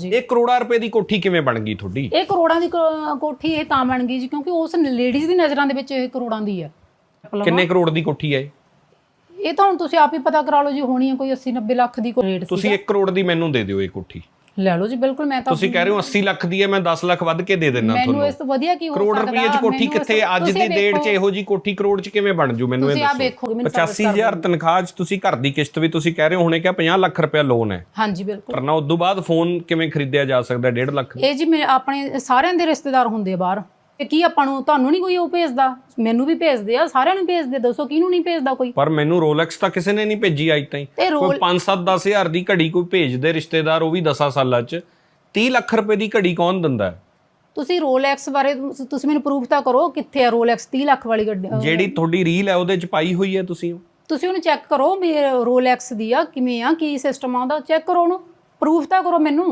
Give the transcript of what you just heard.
ਇਹ ਕਰੋੜਾਂ ਰੁਪਏ ਦੀ ਕੋਠੀ ਕਿਵੇਂ ਬਣ ਗਈ ਤੁਹਾਡੀ? ਇਹ ਕਰੋੜਾਂ ਦੀ ਕੋ- ਕੋਠੀ ਇਹ ਤਾਂ ਬਣ ਗਈ ਜੀ ਕਿਉਂਕਿ ਉਸ ਲੇਡੀਜ਼ ਦੀ ਨਜ਼ਰਾਂ ਦੇ ਵਿੱਚ ਇਹ ਕਰੋੜਾਂ ਦੀ ਹੈ। ਕਿੰਨੇ ਕਰੋੜ ਦੀ ਕੋਠੀ ਹੈ ਇਹ? ਇਹ ਤਾਂ ਹੁਣ ਤੁਸੀਂ ਆਪ ਹੀ ਪਤਾ ਕਰਾ ਲਓ ਜੀ ਹੋਣੀ ਹੈ ਕੋਈ 80 90 ਲੱਖ ਦੀ ਕੋਈ ਰੇਟ ਸੀ ਤੁਸੀਂ 1 ਕਰੋੜ ਦੀ ਮੈਨੂੰ ਦੇ ਦਿਓ ਇਹ ਕੋਠੀ। ਲੈ ਲਓ ਜੀ ਬਿਲਕੁਲ ਮੈਂ ਤਾਂ ਤੁਸੀਂ ਕਹਿ ਰਹੇ ਹੋ 80 ਲੱਖ ਦੀ ਹੈ ਮੈਂ 10 ਲੱਖ ਵੱਧ ਕੇ ਦੇ ਦਿੰਦਾ ਮੈਨੂੰ ਤੁਹਾਨੂੰ। ਇਸ ਤੋਂ ਵਧੀਆ ਕੀ ਹੋ ਕਰੋੜ ਸਕਦਾ ਰੁਪਏ ਚ ਕੋਠੀ ਮੈਨੂੰ ਕਿੱਥੇ ਅੱਜ ਦੀ ਡੇਟ 'ਚ ਇਹੋ ਜੀ ਕੋਠੀ ਕਰੋੜ 'ਚ ਕਿਵੇਂ ਬਣ ਜੂ? ਮੈਨੂੰ ਇਹ ਤੁਸੀਂ ਦੱਸੋ। ਵੇਖੋਗੇ ਮੈਨੂੰ ਸਾਬਿਤ 85000 ਤਨਖਾਹ 'ਚ ਤੁਸੀਂ ਘਰ ਦੀ ਕਿਸ਼ਤ ਵੀ ਤੁਸੀਂ ਕਹਿ ਰਹੇ ਹੋ ਹੁਣੇ ਕਿ 50 ਲੱਖ ਰੁਪਏ ਲੋਨ ਹੈ। ਹਾਂਜੀ ਬਿਲਕੁਲ। ਪਰ ਨਾ ਉਸ ਤੋਂ ਬਾਅਦ ਫੋਨ ਕਿਵੇਂ ਖਰੀਦਿਆ ਜਾ ਸਕਦਾ 1.5 ਲੱਖ? ਇਹ ਜੀ ਮੇਰੇ ਆਪਣੇ ਸਾਰਿਆਂ ਦੇ ਰਿਸ਼ਤੇਦਾਰ ਹੁੰਦੇ ਆ ਬਾਹਰ। ਤੇ ਕੀ ਆਪਾਂ ਨੂੰ ਤੁਹਾਨੂੰ ਨਹੀਂ ਕੋਈ ਉਹ ਭੇਜਦਾ? ਮੈਨੂੰ ਵੀ ਭੇਜਦੇ ਆ ਸਾਰਿਆਂ ਨੂੰ ਭੇਜਦੇ ਦੱਸੋ ਕਿਹਨੂੰ ਨਹੀਂ ਭੇਜਦਾ ਕੋਈ? ਪਰ ਮੈਨੂੰ ਰੋਲੈਕਸ ਤਾਂ ਕਿਸੇ ਨੇ ਨਹੀਂ ਭੇਜੀ ਅੱਜ ਤਾਈਂ। ਤੇ ਕੋਈ ਰੋਲ 5-7 10000 ਦੀ ਘੜੀ ਕੋਈ ਭੇਜਦੇ ਰਿਸ਼ਤੇਦਾਰ ਉਹ ਵੀ 10 ਸਾਲਾਂ 'ਚ। 30 ਲੱਖ ਰੁਪਏ ਦੀ ਘੜੀ ਕੌਣ ਦਿੰਦਾ? ਹੈ? ਤੁਸੀਂ ਰੋਲੈਕਸ ਬਾਰੇ ਤੁਸ- ਤੁਸੀਂ ਮੈਨੂੰ ਪ੍ਰੂਫ ਤਾਂ ਕਰੋ ਕਿੱਥੇ ਆ ਰੋਲੈਕਸ 30 ਲੱਖ ਵਾਲੀ ਗੱਡੀ ਅਹ, ਜਿਹੜੀ ਤੁਹਾਡੀ ਰੀਲ ਹੈ ਉਹਦੇ 'ਚ ਪਾਈ ਹੋਈ ਹੈ ਤੁਸੀਂ। ਤੁਸੀਂ ਉਹਨੂੰ ਚੈੱਕ ਕਰੋ ਵੀ ਰੋਲੈਕਸ ਦੀ ਆ ਕਿਵੇਂ ਆ ਕੀ ਸਿਸਟਮ ਆ ਉਹਦਾ ਚੈੱਕ ਕਰੋ ਉਹਨੂੰ। ਪ੍ਰੂਫ ਤਾਂ ਕਰੋ ਮੈਨੂੰ।